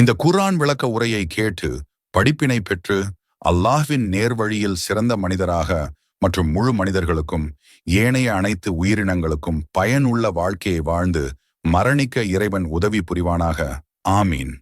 இந்த குர்ஆன் விளக்க உரையை கேட்டு படிப்பினை பெற்று அல்லாஹ்வின் நேர்வழியில் சிறந்த மனிதராக மற்றும் முழு மனிதர்களுக்கும் ஏனைய அனைத்து உயிரினங்களுக்கும் பயனுள்ள வாழ்க்கையை வாழ்ந்து மரணிக்க இறைவன் உதவி புரிவானாக. ஆமீன்.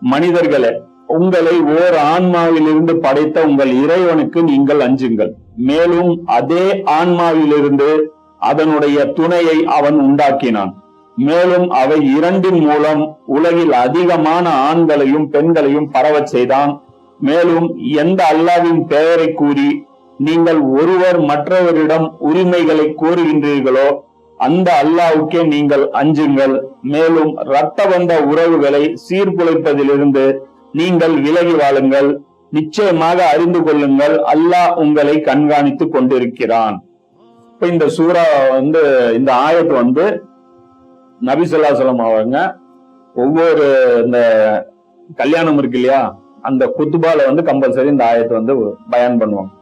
மனிதர்களே உங்களை ஓர் ஆன்மாவிலிருந்து படைத்த உங்கள் இறைவனுக்கு நீங்கள் அஞ்சுங்கள். மேலும் அதே ஆன்மாவிலிருந்து அதனுடைய துணையை அவன் உண்டாக்கினான். மேலும் அவை இரண்டின் மூலம் உலகில் அதிகமான ஆண்களையும் பெண்களையும் பரவச் செய்தான். மேலும் எந்த அல்லாவின் பெயரை கூறி நீங்கள் ஒருவர் மற்றவரிடம் உரிமைகளை கோருகின்றீர்களோ அந்த அல்லாவுக்கே நீங்கள் அஞ்சுங்கள். மேலும் இரத்த வந்த உறவுகளை சீர்குலைப்பதிலிருந்து நீங்கள் விலகி வாழுங்கள். நிச்சயமாக அறிந்து கொள்ளுங்கள் அல்லாஹ் உங்களை கண்காணித்துக் கொண்டிருக்கிறான். இப்ப இந்த சூறா வந்து இந்த ஆயத்து வந்து நபிசுல்லாசலம் அவங்க ஒவ்வொரு இந்த கல்யாணம் இருக்கு இல்லையா அந்த குத்துபால வந்து கம்பல்சரி இந்த ஆயத்தை வந்து பயன் பண்ணுவாங்க.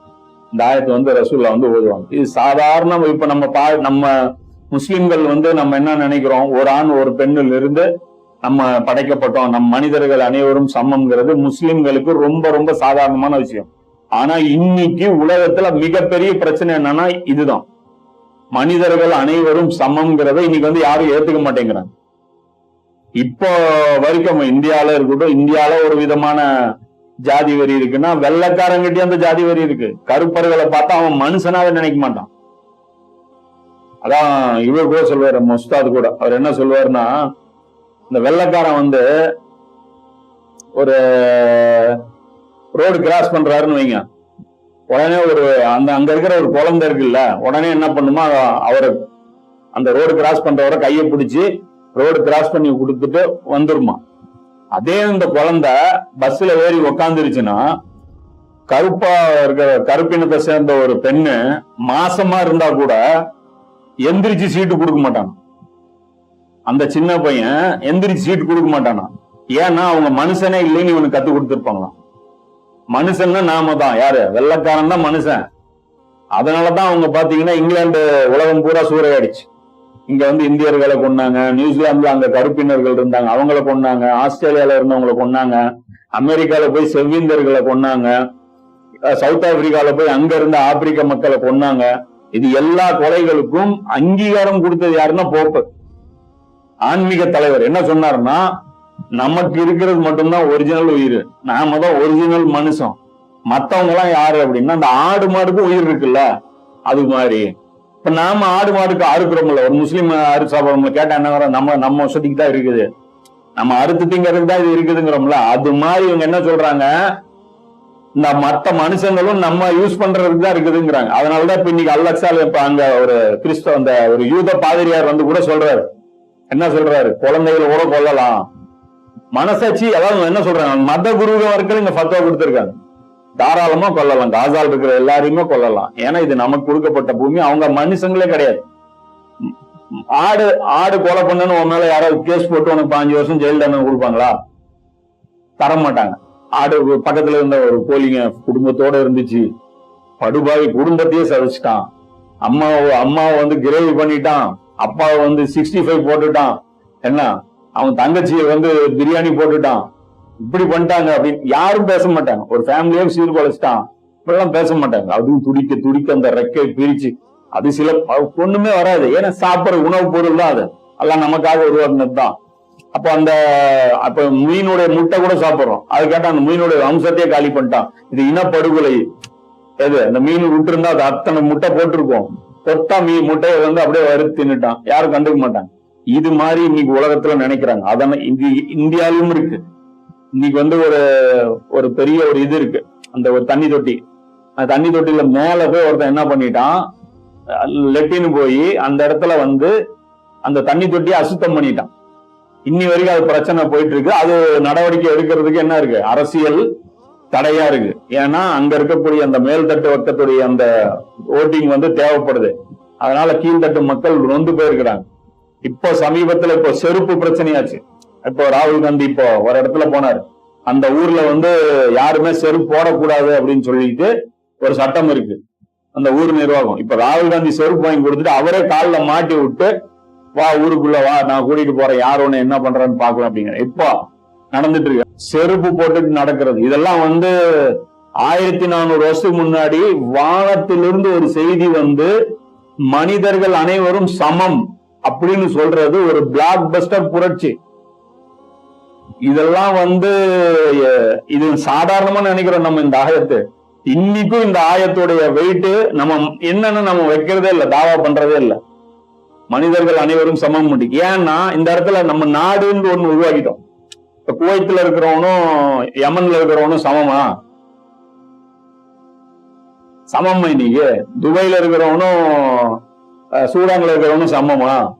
இந்த ஆயத்தை வந்து ரசூல்லா வந்து ஓதுவாங்க. இது சாதாரண இப்ப நம்ம பா நம்ம முஸ்லிம்கள் வந்து நம்ம என்ன நினைக்கிறோம் ஒரு ஆண் ஒரு பெண்ணில் இருந்து நம்ம படைக்கப்பட்டோம் நம் மனிதர்கள் அனைவரும் சமம்ங்கிறது முஸ்லிம்களுக்கு ரொம்ப ரொம்ப சாதாரணமான விஷயம். ஆனா இன்னைக்கு உலகத்துல மிகப்பெரிய பிரச்சனை என்னன்னா இதுதான். மனிதர்கள் அனைவரும் சமம்ங்கிறத இன்னைக்கு வந்து யாரும் ஏத்துக்க மாட்டேங்கிறாங்க. இப்போ வரைக்கும் இந்தியால இருக்கட்டும் இந்தியால ஒரு விதமான ஜாதி வரி இருக்குன்னா வெள்ளக்காரங்கிட்டே அந்த ஜாதி வரி இருக்கு. கருப்பர்களை பார்த்தா அவன் மனுஷனாவே நினைக்க மாட்டான். அதான் இவர் கூட சொல்வாரு முஸ்தாது கூட. அவர் என்ன சொல்லுவாருன்னா இந்த வெள்ளக்காரன் வந்து ஒரு ரோடு கிராஸ் பண்றாருன்னு வைங்க. உடனே ஒரு அந்த அங்க இருக்கிற ஒரு குழந்தை இருக்குல்ல உடனே என்ன பண்ணுமா அவரை அந்த ரோடு கிராஸ் பண்றவரை கையை பிடிச்சி ரோடு கிராஸ் பண்ணி கொடுத்துட்டு வந்துருமா. அதே இந்த குழந்தை பஸ்ல ஏறி உக்காந்துருச்சுன்னா கருப்பா இருக்கிற கருப்பினத்தை சேர்ந்த ஒரு பெண்ணு மாசமா இருந்தா கூட எந்திரிச்சு சீட்டு கொடுக்க மாட்டான். அந்த சின்ன பையன் எந்திரிச்சு சீட்டு கொடுக்க மாட்டானா. ஏன்னா அவங்க மனுஷனே இல்லைன்னு இவனுக்கு கத்து கொடுத்துருப்பாங்களாம். மனுஷன்னா நாம தான் யாரு? வெள்ளக்காரன் தான் மனுஷன். அதனாலதான் அவங்க பாத்தீங்கன்னா இங்கிலாந்து உலகம் பூரா சூறையாடிச்சு. இங்க வந்து இந்தியர்களை கொண்டாங்க நியூசிலாந்துல அங்க கருப்பினர்கள் இருந்தாங்க அவங்கள கொண்டாங்க ஆஸ்திரேலியால இருந்தவங்களை கொண்டாங்க அமெரிக்கால போய் செவ்விந்தர்களை கொண்டாங்க சவுத் ஆப்பிரிக்கால போய் அங்க இருந்த ஆப்பிரிக்க மக்களை கொண்டாங்க இது எல்லா கொலைகளுக்கும் அங்கீகாரம் கொடுத்தது யாருன்னா போப்பு. ஆன்மீக தலைவர் என்ன சொன்னாருன்னா நமக்கு இருக்கிறது மட்டும்தான் ஒரிஜினல் உயிர். நாம தான் ஒரிஜினல் மனுஷன். மத்தவங்க எல்லாம் யாரு அப்படின்னா அந்த ஆடு மாடுக்கு உயிர் இருக்குல்ல? அது மாதிரி. இப்ப நாம ஆடு மாடுக்கு அறுக்கிறோம்ல ஒரு முஸ்லீம் அறு சாப்பிடுறோம்ல கேட்டா என்ன நம்ம நம்ம வசதிக்கு தான் இருக்குது. நம்ம அறுத்து திங்கிறதுக்கு தான் இது இருக்குதுங்கிறோம்ல அது மாதிரி இவங்க என்ன சொல்றாங்க? இந்த மற்ற மனுஷங்களும் நம்ம யூஸ் பண்றதுக்கு தான் இருக்குதுங்கிறாங்க. அதனாலதான் இப்ப இன்னைக்கு அல்லக்சால் இப்ப அங்க ஒரு கிறிஸ்தவ அந்த ஒரு யூத பாதிரியார் வந்து கூட சொல்றாரு. என்ன சொல்றாரு? குழந்தைகளை கூட கொல்லலாம். மனசாட்சி அதாவது என்ன சொல்றாங்க மத குருவர்கள் இங்க ஃபத்வா கொடுத்துருக்காங்க. தாராளமா கொல்லலாம். காசால் இருக்கிற எல்லாரையுமே கொல்லலாம். ஏன்னா இது நமக்கு கொடுக்கப்பட்ட பூமி. அவங்க மனுஷங்களே கிடையாது. ஆடு ஆடு கொலை பண்ணனு உன் மேல யாராவது கேஸ் போட்டு உனக்கு பாஞ்சு வருஷம் ஜெயில் தண்டனை கொடுப்பாங்களா? தர மாட்டாங்க ஆடு பக்கத்துல இருந்த ஒரு கோழிங்க குடும்பத்தோட இருந்துச்சு. படுபாவி குடும்பத்தையே சதைச்சிட்டான். அம்மா அம்மாவை வந்து கிரேவி பண்ணிட்டான். அப்பாவை வந்து சிக்ஸ்டி ஃபைவ் போட்டுட்டான். என்ன? அவன் தங்கச்சியை வந்து பிரியாணி போட்டுட்டான். இப்படி பண்ணிட்டாங்க அப்படின்னு யாரும் பேச மாட்டாங்க. ஒரு ஃபேமிலியே சீர்குலைச்சிட்டான் இப்படிலாம் பேச மாட்டாங்க. அதுவும் துடிக்க துடிக்க அந்த ரெக்கை பிரிச்சு. அது சில ஒண்ணுமே வராது. ஏன்னா சாப்பிடுற உணவு பொருள் தான் அது. எல்லாம் நமக்காக உருவாக்குனது தான் அப்போ அந்த அப்ப மீனுடைய முட்டை கூட சாப்பிடுறோம். அது கேட்டா அந்த மீனுடைய வம்சத்தையே காலி பண்ணிட்டான். இது இனப்படுகொலை. எது? அந்த மீன் விட்டுருந்தா அது அத்தனை முட்டை போட்டிருக்கோம். தொட்டா மீ முட்டையை வந்து அப்படியே வறுத்து தின்னுட்டான். யாரும் கண்டுக்க மாட்டாங்க. இது மாதிரி இன்னைக்கு உலகத்துல நினைக்கிறாங்க. அதனால இங்க இந்தியாவிலும் இருக்கு. இன்னைக்கு வந்து ஒரு ஒரு பெரிய ஒரு இது இருக்கு. அந்த ஒரு தண்ணி தொட்டி. அந்த தண்ணி தொட்டியில மேல போய் ஒருத்தன் என்ன பண்ணிட்டான்? லெட்டின்னு போய் அந்த இடத்துல வந்து அந்த தண்ணி தொட்டியை அசுத்தம் பண்ணிட்டான். இன்னி வரைக்கும் அது பிரச்சனை போயிட்டு இருக்கு அது நடவடிக்கை எடுக்கிறதுக்கு என்ன இருக்கு? அரசியல் தடையா இருக்கு. ஏன்னா அங்க இருக்கக்கூடிய அந்த மேல்தட்டு வர்க்கத்துடைய அந்த ஓட்டிங் வந்து தேவைப்படுது. அதனால கீழ்த்தட்டு மக்கள் நொந்து போயிருக்கிறாங்க. இப்போ சமீபத்துல இப்போ செருப்பு பிரச்சனையாச்சு. இப்போ ராகுல் காந்தி இப்போ ஒரு இடத்துல போனாரு. அந்த ஊர்ல வந்து யாருமே செருப்பு போடக்கூடாது அப்படின்னு சொல்லிட்டு ஒரு சட்டம் இருக்கு. அந்த ஊர் நிர்வாகம். இப்ப ராகுல் காந்தி செருப்பு வாங்கி கொடுத்துட்டு அவரே காலில் மாட்டி விட்டு வா ஊருக்குள்ள வா நான் கூட்டிட்டு போறேன். யார் ஒண்ணு என்ன பண்றான்னு பாக்கலாம் அப்படிங்கிற. இப்போ நடந்துட்டு இருக்கு. செருப்பு போட்டுட்டு நடக்கிறது. இதெல்லாம் வந்து ஆயிரத்தி நானூறு வருஷத்துக்கு முன்னாடி வானத்திலிருந்து ஒரு செய்தி வந்து மனிதர்கள் அனைவரும் சமம். அப்படின்னு சொல்றது ஒரு பிளாக் பஸ்டர் புரட்சி. இதெல்லாம் வந்து இது சாதாரணமா நினைக்கிறோம் நம்ம இந்த ஆயத்து. இன்னைக்கும் இந்த ஆயத்துடைய வெயிட்டு நம்ம என்னன்னு நம்ம வைக்கிறதே இல்ல தாவா பண்றதே இல்ல. மனிதர்கள் அனைவரும் சமம் முடியும் ஏன்னா இந்த இடத்துல நம்ம நாடுன்னு ஒண்ணு உருவாக்கிட்டோம். இப்ப குவைத்துல இருக்கிறவனும் யமன்ல இருக்கிறவனும் சமமா? சமம் இன்னைக்கு? துபாயில இருக்கிறவனும் சூடான்ல இருக்கிறவனும் சமமா?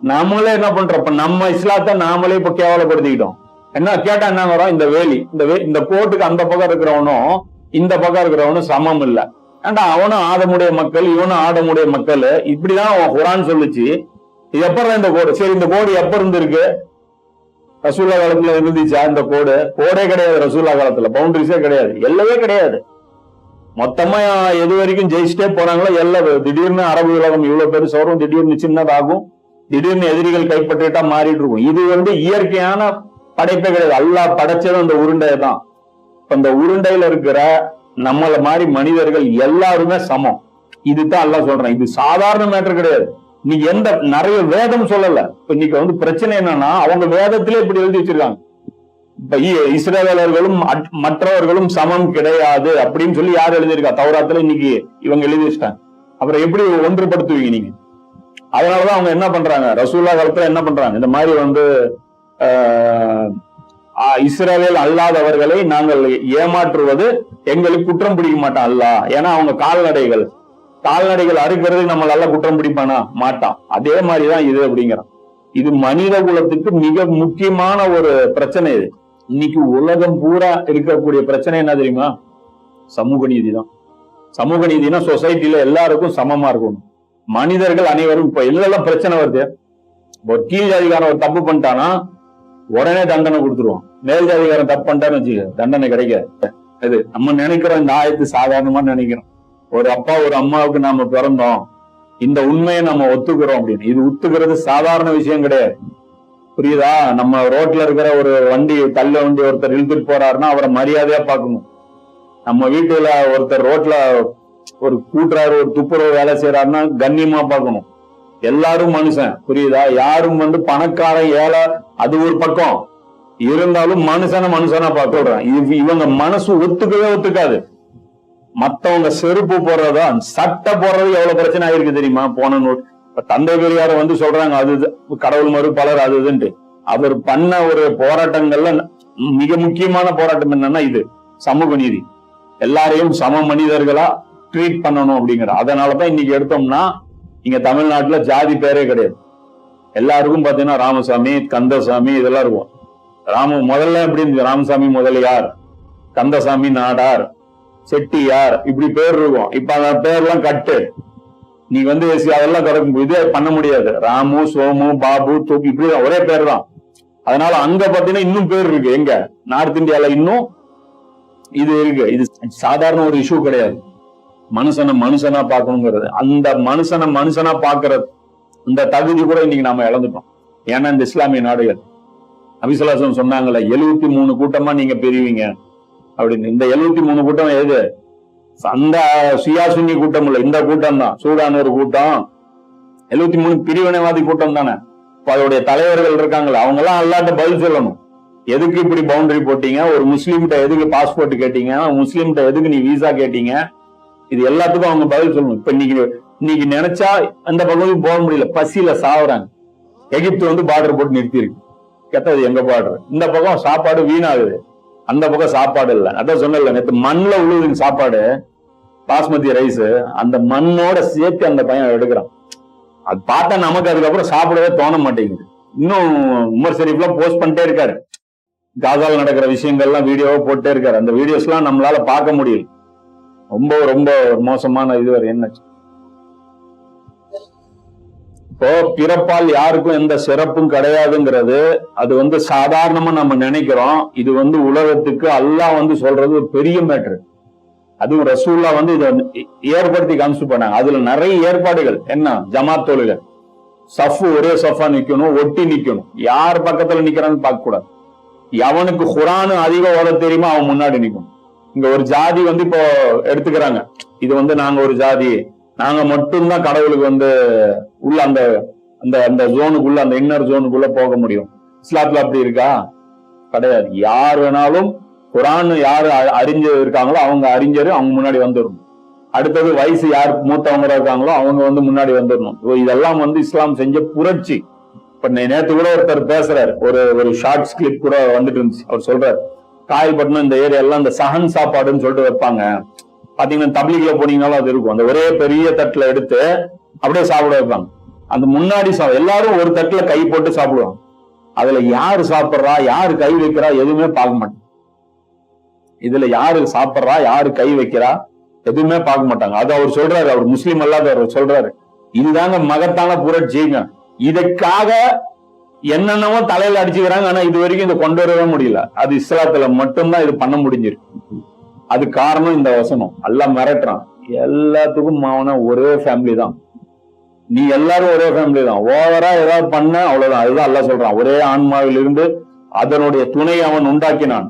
நம்மளே என்ன பண்றோம்? இப்ப நம்ம இஸ்லாத்தை நாமளே இப்ப கேவலப்படுத்திக்கிட்டோம். என்ன கேட்டா என்ன வரும்? இந்த வேலி இந்த இந்த கோட்டுக்கு அந்த பக்கம் இருக்கிறவனும் இந்த பக்கம் இருக்கிறவனும் சமம் இல்ல. ஏன்டா அவனும் ஆடமுடைய மக்கள் இவனும் ஆடமுடைய மக்கள். இப்படிதான் அவன் குரான் சொல்லுச்சு. இது எப்ப இந்த கோடு? சரி இந்த கோடு எப்ப இருந்திருக்கு? ரசூல்லா காலத்துல இருந்துச்சா இந்த கோடு? கோடே கிடையாது ரசூல்லா காலத்துல பவுண்டரிஸே கிடையாது. எல்லவே கிடையாது. மொத்தமா எது வரைக்கும் ஜெயிச்சுட்டே போனாங்களோ எல்லாம் திடீர்னு அரபு உலகம் இவ்வளவு பெருசு வரும் திடீர்னு சின்னதாகும் திடீர்னு எதிரிகள் கைப்பற்றிட்டா மாறிட்டு இருக்கும். இது வந்து இயற்கையான படைப்பே கிடையாது. அல்லா படைச்சதும் அந்த உருண்டை தான். இப்ப இந்த உருண்டையில இருக்கிற நம்மளை மாதிரி மனிதர்கள் எல்லாருமே சமம். இதுதான் அல்லா சொல்றேன். இது சாதாரண மேட்டர் கிடையாது. நீ எந்த நிறைய வேதம் சொல்லல. இப்ப இன்னைக்கு வந்து பிரச்சனை என்னன்னா அவங்க வேதத்திலே இப்படி எழுதி வச்சிருக்காங்க. இஸ்ரேலர்களும் மற்றவர்களும் சமம் கிடையாது அப்படின்னு சொல்லி யார் எழுதியிருக்கா? தௌராத்துல இன்னைக்கு இவங்க எழுதி வச்சிட்டாங்க. அப்புறம் எப்படி ஒன்றுபடுத்துவீங்க நீங்க? அதனாலதான் அவங்க என்ன பண்றாங்க? ரசூல்லா காலத்துல என்ன பண்றாங்க? இந்த மாதிரி வந்து இஸ்ரேலில் அல்லாதவர்களை நாங்கள் ஏமாற்றுவது எங்களுக்கு குற்றம் பிடிக்க மாட்டான் அல்ல. ஏன்னா அவங்க கால்நடைகள். கால்நடைகள் அறுக்கிறது நம்ம நல்லா குற்றம் பிடிப்பானா? மாட்டான் அதே மாதிரிதான் இது அப்படிங்கிறான். இது மனித குலத்துக்கு மிக முக்கியமான ஒரு பிரச்சனை இது. இன்னைக்கு உலகம் பூரா இருக்கக்கூடிய பிரச்சனை என்ன தெரியுமா? சமூக நீதி தான் சமூக நீதினா சொசைட்டில எல்லாருக்கும் சமமா இருக்கணும் மனிதர்கள் அனைவரும் இப்ப எல்லாம் பிரச்சனை வருது? ஒரு கீழ் ஜாதிகாரன் ஒரு தப்பு பண்ணிட்டானா உடனே தண்டனை கொடுத்துருவான். மேல் ஜாதிகாரன் தப்பு பண்ணிட்டான்னு வச்சுக்க தண்டனை கிடைக்காது. இது நம்ம நினைக்கிறோம் இந்த ஆயத்து சாதாரணமா நினைக்கிறோம். ஒரு அப்பா ஒரு அம்மாவுக்கு நாம பிறந்தோம். இந்த உண்மையை நம்ம ஒத்துக்கிறோம் அப்படின்னு. இது ஒத்துக்கிறது சாதாரண விஷயம் கிடையாது. புரியுதா? நம்ம ரோட்ல இருக்கிற ஒரு வண்டி தள்ள வண்டி ஒருத்தர் இழுத்துட்டு போறாருன்னா அவரை மரியாதையா பாக்கணும் நம்ம வீட்டுல ஒருத்தர் ரோட்ல ஒரு கூட்டுறாரு ஒரு துப்புரவு வேலை செய்யறாருன்னா கண்ணியமா பாக்கணும் எல்லாரும் மனுஷன் புரியுதா? யாரும் வந்து பணக்காரன் ஏழை அது ஒரு பக்கம். இருந்தாலும் மனுஷனை மனுஷனா பார்க்க விடுறான் இவங்க மனசு ஒத்துக்கவே ஒத்துக்காது. மத்தவங்க செருப்பு போடுறதா சட்டை போடுறது எவ்வளவு பிரச்சனை ஆயிருக்கு தெரியுமா? போன நூல் இப்ப தந்தை பெரியார வந்து சொல்றாங்க அது கடவுள் மறுப்பாளர் அது இதுன்ட்டு. அவர் பண்ண ஒரு போராட்டங்கள்ல மிக முக்கியமான போராட்டம் என்னன்னா இது சமூக நீதி. எல்லாரையும் சம மனிதர்களா ட்ரீட் பண்ணணும் அப்படிங்கிற. அதனாலதான் இன்னைக்கு எடுத்தோம்னா இங்க தமிழ்நாட்டுல ஜாதி பேரே கிடையாது. எல்லாருக்கும் பாத்தீங்கன்னா ராமசாமி கந்தசாமி இதெல்லாம் இருக்கும். ராம முதல்ல எப்படி இருந்துச்சு ராமசாமி முதலியார் கந்தசாமி நாடார். செட்டியார். இப்படி பேர் இருக்கும். இப்ப அந்த பேர்லாம் கட்டு. நீ வந்து ஏசி அதெல்லாம் தொடக்கும் இதே பண்ண முடியாது. ராமு சோமு பாபு தூக்கி இப்படி ஒரே பேர் தான் அதனால அங்க பாத்தீங்கன்னா இன்னும் பேர் இருக்கு. எங்க? நார்த் இந்தியால இன்னும் இது இருக்கு. இது சாதாரண ஒரு இஷ்யூ கிடையாது. மனுஷனை மனுஷனா பார்க்கணுங்கிறது. அந்த மனுஷனை மனுஷனா பாக்குறது இந்த தகுதி கூட இன்னைக்கு நாம இழந்துட்டோம். ஏன்னா இந்த இஸ்லாமிய நாடுகள். அபிசலாசம் சொன்னாங்கல்ல எழுபத்தி மூணு கூட்டமா நீங்க பெரியவீங்க அப்படின்னு. இந்த எழுபத்தி மூணு கூட்டம் எது? அந்த சுயா சுன்னி கூட்டம் இல்ல இந்த கூட்டம் தான் சூடான் ஒரு கூட்டம். எழுபத்தி மூணு பிரிவினைவாதி கூட்டம் தானே. இப்ப அதோடைய தலைவர்கள் இருக்காங்களே அவங்க எல்லாம் அல்லாட்ட பதில் சொல்லணும். எதுக்கு இப்படி பவுண்டரி போட்டீங்க? ஒரு முஸ்லீம்கிட்ட எதுக்கு பாஸ்போர்ட் கேட்டீங்க? முஸ்லீம்கிட்ட எதுக்கு நீ விசா கேட்டீங்க? இது எல்லாத்துக்கும் அவங்க பதில் சொல்லணும். இப்ப இன்னைக்கு இன்னைக்கு நினைச்சா அந்த பக்கத்துக்கு போக முடியல. பசியில சாவுறாங்க. எகிப்து வந்து பார்டர் போட்டு நிறுத்தி இருக்கு கெட்டது எங்க பார்டர் இந்த பக்கம் சாப்பாடு வீணாகுது. அந்த பக்கம் சாப்பாடு இல்லை. அதான் சொன்னல நேற்று மண்ணில் உழுவுதுங்க சாப்பாடு பாஸ்மதி ரைஸ் அந்த மண்ணோட சேர்த்து அந்த பையன் எடுக்கிறான். அது பார்த்தா நமக்கு அதுக்கப்புறம் சாப்பிடவே தோண மாட்டேங்குது. இன்னும் உமர் ஷெரீஃப்லாம் போஸ்ட் பண்ணிட்டே இருக்காரு. காசால் நடக்கிற விஷயங்கள்லாம் வீடியோவா போட்டே இருக்காரு. அந்த வீடியோஸ்லாம் நம்மளால பார்க்க முடியல. ரொம்ப ரொம்ப மோசமான இது வேற என்ன இப்போ பிறப்பால் யாருக்கும் எந்த சிறப்பும் கிடையாதுங்கிறது அது வந்து சாதாரணமா நம்ம நினைக்கிறோம். இது வந்து உலகத்துக்கு அல்லாஹ் வந்து சொல்றது ஒரு பெரிய மேட்ரு அதுவும் ரசூல்லா வந்து இதை ஏற்படுத்தி காமிச்சு பண்ணாங்க அதுல நிறைய ஏற்பாடுகள். என்ன? ஜமாத் தொழுகை. சஃப் ஒரே சஃபா நிக்கணும் ஒட்டி நிக்கணும். யார் பக்கத்துல நிக்கிறான்னு பார்க்க கூடாது எவனுக்கு குரானு அதிகம் ஓட தெரியுமோ அவன் முன்னாடி நிக்கணும். இங்க ஒரு ஜாதி வந்து இப்போ எடுத்துக்கிறாங்க. இது வந்து நாங்க ஒரு ஜாதி நாங்க மட்டும்தான் கடவுளுக்கு வந்து உள்ள அந்த அந்த அந்த ஜோனுக்குள்ள அந்த இன்னர் ஜோனுக்குள்ள போக முடியும். இஸ்லாத்துல அப்படி இருக்கா? கிடையாது. யார் வேணாலும் குரான் யாரு அறிஞ்சு அறிஞர் இருக்காங்களோ அவங்க அறிஞர் அவங்க முன்னாடி வந்துடணும் அடுத்தது வயசு யார் மூத்தவங்க இருக்காங்களோ அவங்க வந்து முன்னாடி வந்துடணும் இதெல்லாம் வந்து இஸ்லாம் செஞ்ச புரட்சி. இப்ப நே- நேத்து கூட ஒருத்தர் பேசுறாரு. ஒரு ஒரு ஷார்ட்ஸ் கிளிப் கூட வந்துட்டு இருந்துச்சு. அவர் சொல்றாரு காயல்பட்டினம் இந்த ஏரியா எல்லாம் இந்த சஹன் சாப்பாடுன்னு சொல்லிட்டு வைப்பாங்க. பாத்தீங்கன்னா தபிலிகளை போனீங்கனாலும் அது இருக்கும். அந்த ஒரே பெரிய தட்டுல எடுத்து அப்படியே சாப்பிட வைப்பாங்க. அந்த முன்னாடி சா எல்லாரும் ஒரு தட்டுல கை போட்டு சாப்பிடுவாங்க. அதுல யாரு சாப்பிடுறா யாரு கை வைக்கிறா எதுவுமே பார்க்க மாட்டாங்க. இதுல யாரு சாப்பிடுறா யாரு கை வைக்கிறா எதுவுமே பார்க்க மாட்டாங்க. அது அவர் சொல்றாரு அவர் முஸ்லீம் அல்லாதவர் சொல்றாரு. இதுதாங்க மகத்தான புரட்சிங்க இதற்காக என்னென்னவோ தலையில அடிச்சுக்கிறாங்க ஆனா இது வரைக்கும் இதை கொண்டு வரவே முடியல. அது இஸ்லாத்துல மட்டும்தான் இது பண்ண முடிஞ்சிருக்கு. அது காரணம் இந்த வசனம். எல்லாம் மிரட்டுறான். எல்லாத்துக்கும் மாவன ஒரே ஃபேமிலி தான். நீ எல்லாரும் ஒரே ஃபேமிலி தான். ஓவரா ஏதாவது பண்ண அவ்வளவுதான். அதுதான் அல்லாஹ் சொல்றான். ஒரே ஆன்மாவில் இருந்து அதனுடைய துணை அவன் உண்டாக்கினான்.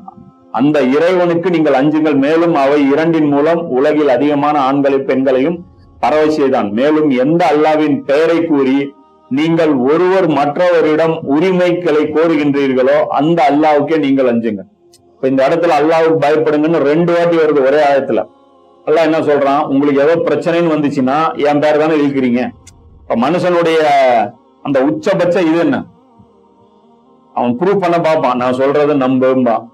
அந்த இறைவனுக்கு நீங்கள் அஞ்சுங்கள். மேலும் அவை இரண்டின் மூலம் உலகில் அதிகமான ஆண்களை பெண்களையும் பரவ செய்தான். மேலும் எந்த அல்லாவின் பெயரை கூறி நீங்கள் ஒருவர் மற்றவரிடம் உரிமைகளை கோருகின்றீர்களோ அந்த அல்லாவுக்கே நீங்கள் அஞ்சுங்க இப்ப இந்த இடத்துல அல்லாவுக்கு பயப்படுங்கன்னு ரெண்டு வாட்டி வருது ஒரே ஆயத்துல. அல்லாஹ் என்ன சொல்றான்? உங்களுக்கு ஏதோ பிரச்சனைன்னு வந்துச்சுன்னா என் பேர் தானே இழுக்கிறீங்க. இப்ப மனுஷனுடைய அந்த உச்சபட்ச இது என்ன? அவன் ப்ரூவ் பண்ண பார்ப்பான். நான் சொல்றது நம்பும்பான்.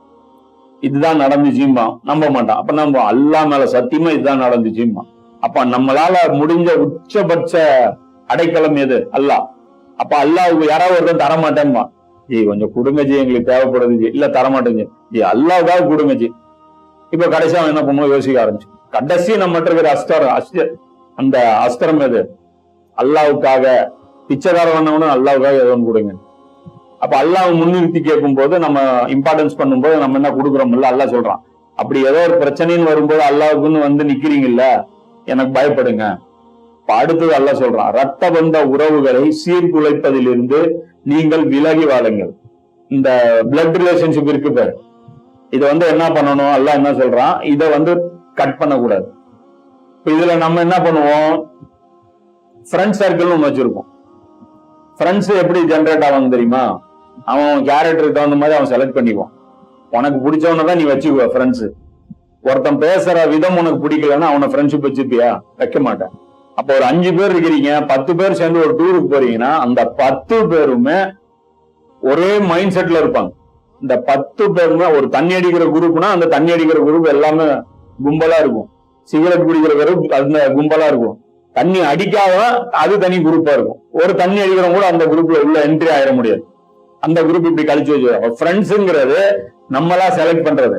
இதுதான் நடந்துச்சும்பான். நம்ப மாட்டான். அப்ப நம்ம அல்லா மேல சத்தியமா இதுதான் நடந்துச்சும்பான். அப்ப நம்மளால முடிஞ்ச உச்சபட்ச அடைக்கலம் எது? அல்லாஹ். அப்ப அல்லாவுக்கு யாராவது ஒருத்தன் தர மாட்டேன்பா ஜி கொஞ்சம் கொடுங்க எங்களுக்கு தேவைப்படுது ஜி. இல்ல தரமாட்டேங்க ஜி. அல்லாவுக்காக கொடுங்க ஜி இப்ப கடைசியா அவன் என்ன பண்ணுவோம் யோசிக்க ஆரம்பிச்சு. கடைசி நம்ம இருக்கிற அஸ்தரம் அஸ்த அந்த அஸ்திரம் எது? அல்லாவுக்காக பிச்சைக்கார அல்லாவுக்காக ஏதோ ஒன்று கொடுங்க. அப்ப அல்லாஹ் முன்னிறுத்தி கேட்கும் போது நம்ம இம்பார்ட்டன்ஸ் பண்ணும்போது நம்ம என்ன கொடுக்குறோம்ல அல்லாஹ் சொல்றான். அப்படி ஏதோ ஒரு பிரச்சனைன்னு வரும்போது அல்லாவுக்குன்னு வந்து நிக்கிறீங்கல்ல எனக்கு பயப்படுங்க. இப்ப அடுத்தது அல்லாஹ் சொல்றான் ரத்த பந்த உறவுகளை சீர்குலைப்பதிலிருந்து நீங்கள் விலகி வாழுங்கள். இந்த பிளட் ரிலேஷன்ஷிப் இருக்கு பாரு. இதை வந்து என்ன பண்ணணும்? எல்லாம் என்ன சொல்றான்? இதை வந்து கட் பண்ணக்கூடாது. இப்ப இதுல நம்ம என்ன பண்ணுவோம்? ஃப்ரெண்ட் சர்க்கிள் ஒன்று வச்சிருக்கோம் ஃப்ரெண்ட்ஸ் எப்படி ஜென்ரேட் ஆகும் தெரியுமா? அவன் கேரக்டருக்கு தகுந்த மாதிரி அவன் செலக்ட் பண்ணிக்குவான். உனக்கு பிடிச்சவனை தான் நீ வச்சுக்குவ ஃப்ரெண்ட்ஸ் ஒருத்தன் பேசுற விதம் உனக்கு பிடிக்கலன்னா அவனை ஃப்ரெண்ட்ஷிப் வச்சுப்பியா வைக்க மாட்டேன். அப்ப ஒரு அஞ்சு பேர் இருக்கிறீங்க பத்து பேர் சேர்ந்து ஒரு டூருக்கு போறீங்கன்னா அந்த பத்து பேருமே ஒரே மைண்ட் செட்ல இருப்பாங்க. இந்த பத்து பேருமே ஒரு தண்ணி அடிக்கிற குரூப்னா அந்த தண்ணி அடிக்கிற குரூப் எல்லாமே கும்பலா இருக்கும். சிகரெட் குடிக்கிற குரூப் அந்த கும்பலா இருக்கும். தண்ணி அடிக்காத அது தனி குரூப்பா இருக்கும். ஒரு தண்ணி அடிக்கிறவங்க கூட அந்த குரூப்ல உள்ள என்ட்ரி ஆயிட முடியாது. அந்த குரூப் இப்படி கழிச்சு வச்சு ஃப்ரெண்ட்ஸுங்கிறது நம்மளா செலக்ட் பண்றது.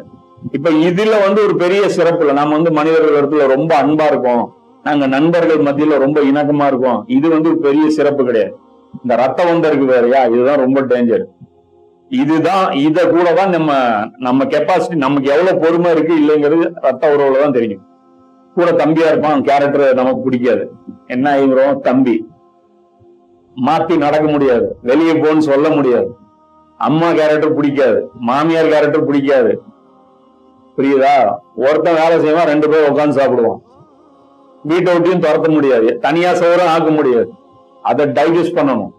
இப்ப இதுல வந்து ஒரு பெரிய சிறப்பு இல்லை. நம்ம வந்து மனிதர்கள் இடத்துல ரொம்ப அன்பா இருக்கும். நாங்க நண்பர்கள் மத்தியில ரொம்ப இணக்கமா இருக்கோம். இது வந்து பெரிய சிறப்பு கிடையாது. இந்த ரத்த வந்தருக்கு வேறையா இதுதான் ரொம்ப டேஞ்சர் இதுதான் இத கூட தான் நம்ம நம்ம கெப்பாசிட்டி நமக்கு எவ்வளவு பொறுமை இருக்கு இல்லைங்கிறது ரத்த உறவுல தான் தெரியும். கூட தம்பியா இருப்பான் கேரக்டர் நமக்கு பிடிக்காது. என்ன ஆகிறோம் தம்பி. மாத்தி நடக்க முடியாது. வெளியே போன்னு சொல்ல முடியாது. அம்மா கேரக்டர் பிடிக்காது. மாமியார் கேரக்டர் பிடிக்காது. புரியுதா? ஒருத்தன் வேலை செய்வான் ரெண்டு பேர் உட்காந்து சாப்பிடுவான். வீட்டை விட்டையும் துரத்த முடியாது. தனியா சோறும் ஆக்க முடியாது. அதை டைஜஸ்ட் பண்ணணும்.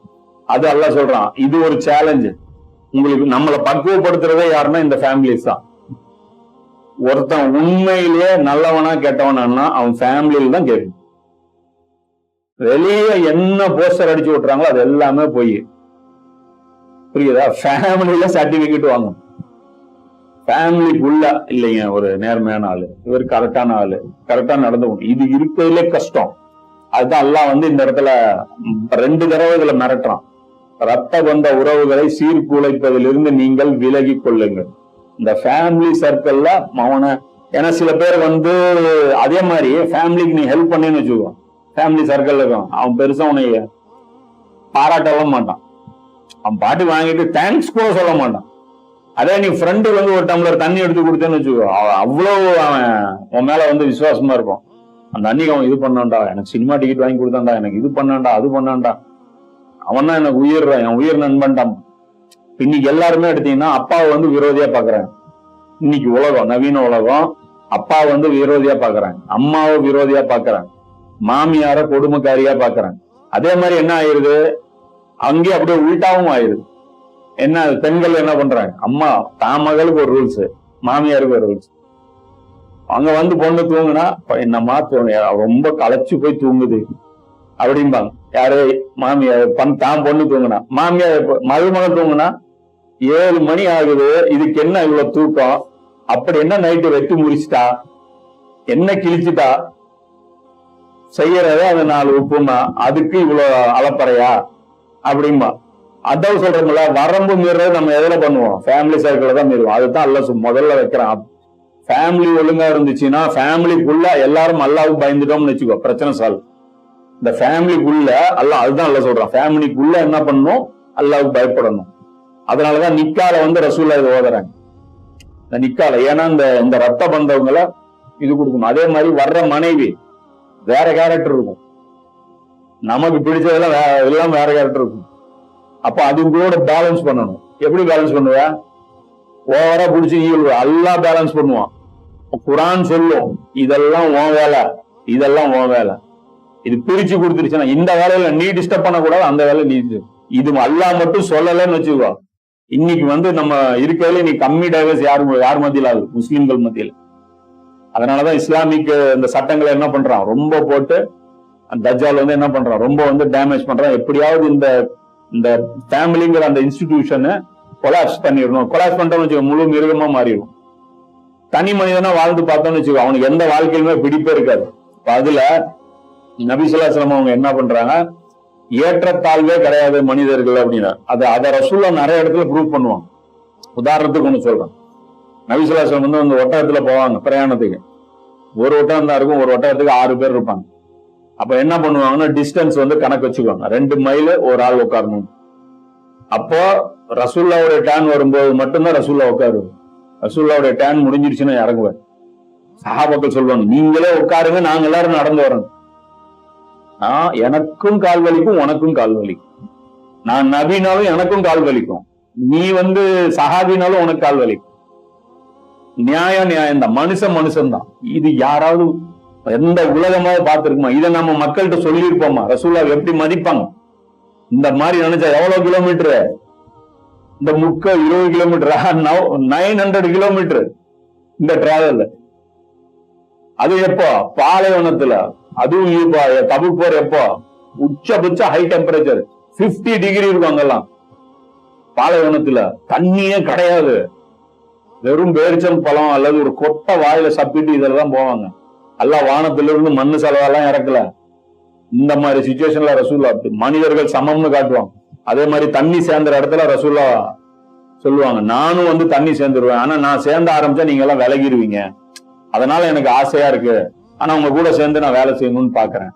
அது அல்ல சொல்றான். இது ஒரு சேலஞ்சு உங்களுக்கு நம்மளை பக்குவப்படுத்துறதே யாருன்னா இந்த ஃபேமிலிஸ் தான். ஒருத்தன் உண்மையிலேயே நல்லவனா கெட்டவனா அவன் ஃபேமிலியில தான் கேட்கும். வெளியே என்ன போஸ்டர் அடிச்சு விட்டுறாங்களோ அது எல்லாமே போய். புரியுதா? ஃபேமிலியில சர்டிபிகேட் வாங்கணும். ஃபேமிலிக்குள்ள இல்லைங்க ஒரு நேர்மையான ஆளு. இவர் கரெக்டான ஆளு. கரெக்டா நடந்து இது இருக்கிறதுல கஷ்டம். அதுதான் எல்லாம் வந்து இந்த இடத்துல ரெண்டு தடவை இதுல மிரட்டுறான். ரத்த வந்த உறவுகளை சீர்குலைப்பதிலிருந்து நீங்கள் விலகி கொள்ளுங்கள். இந்த ஃபேமிலி சர்க்கிள்ல மௌன ஏன்னா சில பேர் வந்து அதே மாதிரி ஃபேமிலிக்கு நீ ஹெல்ப் பண்ணேன்னு வச்சுக்கோ. ஃபேமிலி சர்க்கிள் இருக்கும் அவன் பெருசா உன்னை பாராட்டவும் மாட்டான். அவன் பாட்டு வாங்கிட்டு தேங்க்ஸ் கூட சொல்ல மாட்டான். அதே நீ ஃப்ரெண்டு வந்து ஒரு டம்ளர் தண்ணி எடுத்து கொடுத்தேன்னு வச்சுக்கோ. அவ- அவ்வளவு அவன் உன் மேல வந்து விசுவாசமா இருக்கும் அந்த அன்னைக்கு அவன் இது பண்ணான்டா. எனக்கு சினிமா டிக்கெட் வாங்கி கொடுத்தான்டா. எனக்கு இது பண்ணான்டா அது பண்ணான்டா. அவன் தான் எனக்கு உயிர் என் உயிர் நண்பன்டான் இன்னைக்கு எல்லாருமே எடுத்தீங்கன்னா அப்பாவை வந்து விரோதியா பாக்குறாங்க. இன்னைக்கு உலகம் நவீன உலகம் அப்பா வந்து விரோதியா பாக்குறாங்க. அம்மாவை விரோதியா பாக்குறாங்க. மாமியார கொடுமைக்காரியா பாக்குறாங்க. அதே மாதிரி என்ன ஆயிருது? அங்கே அப்படியே உள்டாவும் ஆயிருது. என்ன பெண்கள் என்ன பண்றாங்க? அம்மா தான் மகளுக்கு ஒரு ரூல்ஸ் மாமியாருக்கு ஒரு ரூல்ஸ் அங்க வந்து பொண்ணு தூங்குனா என்னம்மா தூங்க ரொம்ப களைச்சு போய் தூங்குது. அப்படிம்பாங்க. யாரு மாமியார் பண் தான் பொண்ணு தூங்குனா மாமியார் எப்ப- மருமகன் தூங்குனா ஏழு மணி ஆகுது இதுக்கு என்ன இவ்வளவு தூக்கம்? அப்படி என்ன நைட்டு வெட்டி முடிச்சிட்டா? என்ன கிழிச்சிட்டா? செய்யறத அது நாலு உப்புமா அதுக்கு இவ்வளவு அலப்பறையா அப்படிம்பா. அதான் சொல்றோம்ல வரம்பு மீறது நம்ம எதில் பண்ணுவோம்? ஃபேமிலி சர்க்கிள் தான் மீறுவோம். அதுதான் அல்ல முதல்ல வைக்கிறான். ஃபேமிலி ஒழுங்கா இருந்துச்சுன்னா ஃபேமிலிக்குள்ள எல்லாரும் அல்லாவுக்கு பயந்துட்டோம்னு வச்சுக்கோ பிரச்சனை சால்வ் இந்த ஃபேமிலிக்குள்ள அல்ல அதுதான் அல்ல சொல்றான். ஃபேமிலிக்குள்ள என்ன பண்ணணும் அல்லாவுக்கு பயப்படணும். அதனாலதான் நிக்கால வந்து ரசூல்லா இது ஓதுறாங்க. இந்த நிக்கால ஏன்னா இந்த இந்த ரத்த பந்தவங்களை இது கொடுக்கணும். அதே மாதிரி வர்ற மனைவி வேற கேரக்டர் இருக்கும். நமக்கு பிடிச்சதெல்லாம் எல்லாம் வேற கேரக்டர் இருக்கும். அப்ப அது கூட பேலன்ஸ் பண்ணணும். எப்படி பேலன்ஸ் பண்ணுவ? ஓவரா பிடிச்சி நீ எல்லாம் பேலன்ஸ் பண்ணுவான். குரான் சொல்லும் இதெல்லாம் உன் வேலை. இதெல்லாம் உன் வேலை. இது பிரிச்சு கொடுத்துருச்சுன்னா இந்த வேலையில நீ டிஸ்டர்ப் பண்ணக்கூடாது அந்த வேலை நீ இது- அல்லா மட்டும் சொல்லலைன்னு வச்சுக்கோ. இன்னைக்கு வந்து நம்ம இருக்கிறதுல நீ கம்மி டைவர்ஸ் யார் யார் மத்தியில்? ஆகுது முஸ்லிம்கள் மத்தியில. அதனாலதான் இஸ்லாமிக் இந்த சட்டங்களை என்ன பண்றான்? ரொம்ப போட்டு அந்த தஜ்ஜால் வந்து என்ன பண்றான்? ரொம்ப வந்து டேமேஜ் பண்றான். எப்படியாவது இந்த இந்த ஃபேமிலிங்கிற அந்த இன்ஸ்டிடியூஷனை கொலாப்ஸ் பண்ணிடணும். கொலாப்ஸ் பண்ணிட்டோம்னு வச்சுக்கோ முழு மிருகமா மாறிடும். தனி மனிதனா வாழ்ந்து பார்த்தோம்னு வச்சுக்கோ அவனுக்கு எந்த வாழ்க்கையிலுமே பிடிப்பே இருக்காது. அதுல அதுல நபிசுல்லாஸ்லாம் அவங்க என்ன பண்றாங்க? ஏற்றத்தாழ்வே கிடையாது மனிதர்கள் அப்படின்னா. அது அதை ரசூல்லா நிறைய இடத்துல ப்ரூவ் பண்ணுவாங்க. உதாரணத்துக்கு ஒண்ணு சொல்றேன். நபிசுல்லாஸ்லாம் வந்து அந்த ஒட்டகத்துல போவாங்க பிரயாணத்துக்கு. ஒரு ஒட்டகம் தான் இருக்கும் ஒரு ஒட்டகத்துக்கு ஆறு பேர் இருப்பாங்க. அப்ப என்ன பண்ணுவாங்கன்னா டிஸ்டன்ஸ் வந்து கணக்கு வச்சுக்குவாங்க. ரெண்டு மைல் ஒரு ஆள் உட்காரணும். அப்போ ரசூல்லாவுடைய டேன் வரும்போது மட்டும்தான் ரசூல்லா உட்காருவோம் ரசூல்லாவுடைய டேன் முடிஞ்சிருச்சுன்னா இறங்குவேன் சஹாபாக்கள் சொல்லுவாங்க நீங்களே உட்காருங்க நாங்க எல்லாரும் நடந்து வரோம். நான் எனக்கும் கால் வலிக்கும் உனக்கும் கால் வலிக்கும். நான் நபினாலும் எனக்கும் கால் வலிக்கும். நீ வந்து சஹாபினாலும் உனக்கு கால் வலிக்கும். நியாயம் நியாயம் தான் மனுஷன் மனுஷன் தான் இது யாராவது எந்த உலகமாவது பார்த்திருக்குமா? இதை நம்ம மக்கள்கிட்ட சொல்லியிருப்போமா? ரசூல்லா எப்படி மதிப்பாங்க? இந்த மாதிரி நினைச்சா எவ்வளவு கிலோமீட்டர் இந்த முக்க இருபது கிலோமீட்டர் நைன் ஹண்ட்ரட் கிலோமீட்டர் இந்த டிராவல் அது எப்போ? பாலைவனத்துல. அதுவும் இப்போ தபுக் போற எப்போ? உச்சபட்ச ஹை டெம்பரேச்சர் 50 டிகிரி இருக்கும் அங்கெல்லாம். பாலைவனத்துல. தண்ணியே கிடையாது. வெறும் பேரிச்சம் பழம் அல்லது ஒரு கொட்டை வாயில சப்பிட்டு இதெல்லாம் போவாங்க. எல்லாம் வானத்திலிருந்து மண்ணு செலவெல்லாம் இறக்கல. இந்த மாதிரி சுச்சுவேஷன்ல ரசூல்லா அப்படி மனிதர்கள் சமம்னு காட்டுவாங்க. அதே மாதிரி தண்ணி சேர்ந்த இடத்துல ரசூல்லா சொல்லுவாங்க நானும் வந்து தண்ணி சேர்ந்துருவேன். ஆனா நான் சேர்ந்த ஆரம்பிச்சா நீங்க எல்லாம் விலகிடுவீங்க அதனால எனக்கு ஆசையா இருக்கு. ஆனா உங்க கூட சேர்ந்து நான் வேலை செய்யணும்னு பாக்குறேன்.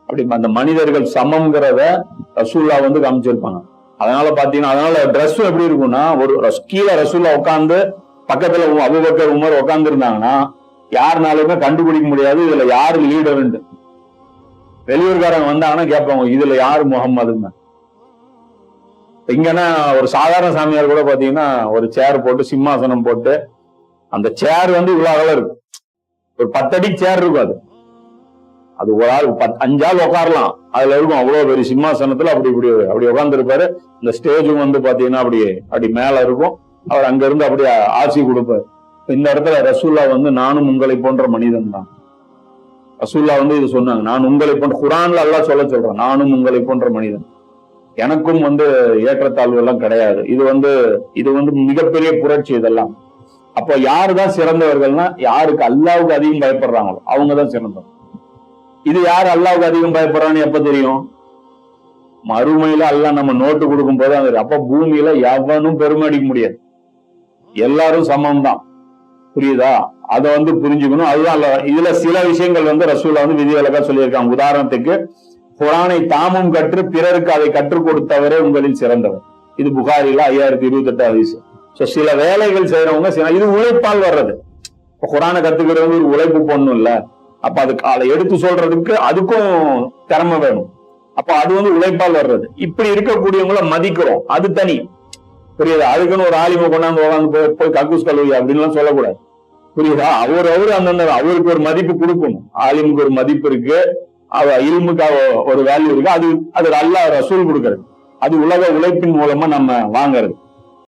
அப்படி அந்த மனிதர்கள் சமம்ங்கிறத ரசூல்லா வந்து காமிச்சிருப்பாங்க. அதனால பாத்தீங்கன்னா அதனால ட்ரெஸ்ஸும் எப்படி இருக்கும்னா ஒரு ரஸ்- கீழே ரசூல்லா உட்காந்து பக்கத்துல அபுபக்கர் உமர் உட்காந்துருந்தாங்கன்னா யாருனாலுமே கண்டுபிடிக்க முடியாது. இதுல யாரு லீடர்ன்ட்டு வெளியூர்காரங்க வந்தாங்கன்னா கேட்பாங்க இதுல யாரு முகம்மதுன்னு? இங்கன்னா ஒரு சாதாரண சாமியார் கூட பாத்தீங்கன்னா ஒரு சேர் போட்டு சிம்மாசனம் போட்டு அந்த சேர் வந்து இவ்வளவு அகலம் இருக்கு. ஒரு பத்தடி சேர் இருக்கும் அது. அது ஒரு ஆள் பத் அஞ்சாள் உட்காரலாம் அதுல இருக்கும் அவ்வளவு பெரிய சிம்மாசனத்துல அப்படி இப்படி அப்படி உட்கார்ந்துருப்பாரு இந்த ஸ்டேஜும் வந்து பாத்தீங்கன்னா அப்படி அப்படி மேல இருக்கும். அவர் அங்க இருந்து அப்படியே ஆசி கொடுப்பாரு. இந்த இடத்துல ரசூல்லா வந்து நானும் உங்களை போன்ற மனிதன் தான் ரசூல்லா வந்து இது சொன்னாங்க நான் உங்களை போன்ற குரான்ல எல்லாம் சொல்ல சொல்றேன் நானும் உங்களை போன்ற மனிதன். எனக்கும் வந்து ஏற்றத்தாழ்வு எல்லாம் கிடையாது. இது வந்து இது வந்து மிகப்பெரிய புரட்சி இதெல்லாம். அப்போ யாருதான் சிறந்தவர்கள்னா யாருக்கு அல்லாவுக்கு அதிகம் பயப்படுறாங்களோ அவங்க தான் சிறந்தவங்க. இது யார் அல்லாவுக்கு அதிகம் பயப்படுறான்னு எப்ப தெரியும்? மறுமையில அல்லாஹ் நம்ம நோட்டு கொடுக்கும் போது அது அப்ப பூமியில எவனும் பெருமை அடிக்க முடியாது. எல்லாரும் சமம் தான் புரியுதா? அதை வந்து புரிஞ்சுக்கணும். அதுதான் இதுல சில விஷயங்கள் வந்து ரசூலா வந்து விதிவிலக்கா சொல்லியிருக்காங்க. உதாரணத்துக்கு குரானை தாமும் கற்று பிறருக்கு அதை கற்றுக் கொடுத்தவரே உங்களில் சிறந்தவர். இது புகாரில ஐயாயிரத்தி இருபத்தி எட்டு வயசு சோ சில வேலைகள் செய்யறவங்க சில இது உழைப்பால் வர்றது. இப்போ குரானை கத்துக்கிறது ஒரு உழைப்பு பொண்ணும் இல்ல. அப்ப அதுக்கு அதை எடுத்து சொல்றதுக்கு அதுக்கும் திறமை வேணும். அப்ப அது வந்து உழைப்பால் வர்றது. இப்படி இருக்கக்கூடியவங்கள மதிக்கிறோம். அது தனி. புரியுதா? அதுக்குன்னு ஒரு ஆலிமை கொண்டாந்து உட்காந்து போய் போய் கக்கூஸ் கல்லூரி அப்படின்லாம் சொல்லக்கூடாது. புரியுதா? அவர் அவரு அந்தந்த அவருக்கு ஒரு மதிப்பு கொடுக்கணும். ஆலிமுக்கு ஒரு மதிப்பு இருக்கு. அவ இல்முக்கு ஒரு வேல்யூ இருக்கு. அது அது நல்லா ரசூல் கொடுக்கறது. அது உலக உழைப்பின் மூலமா நம்ம வாங்குறது.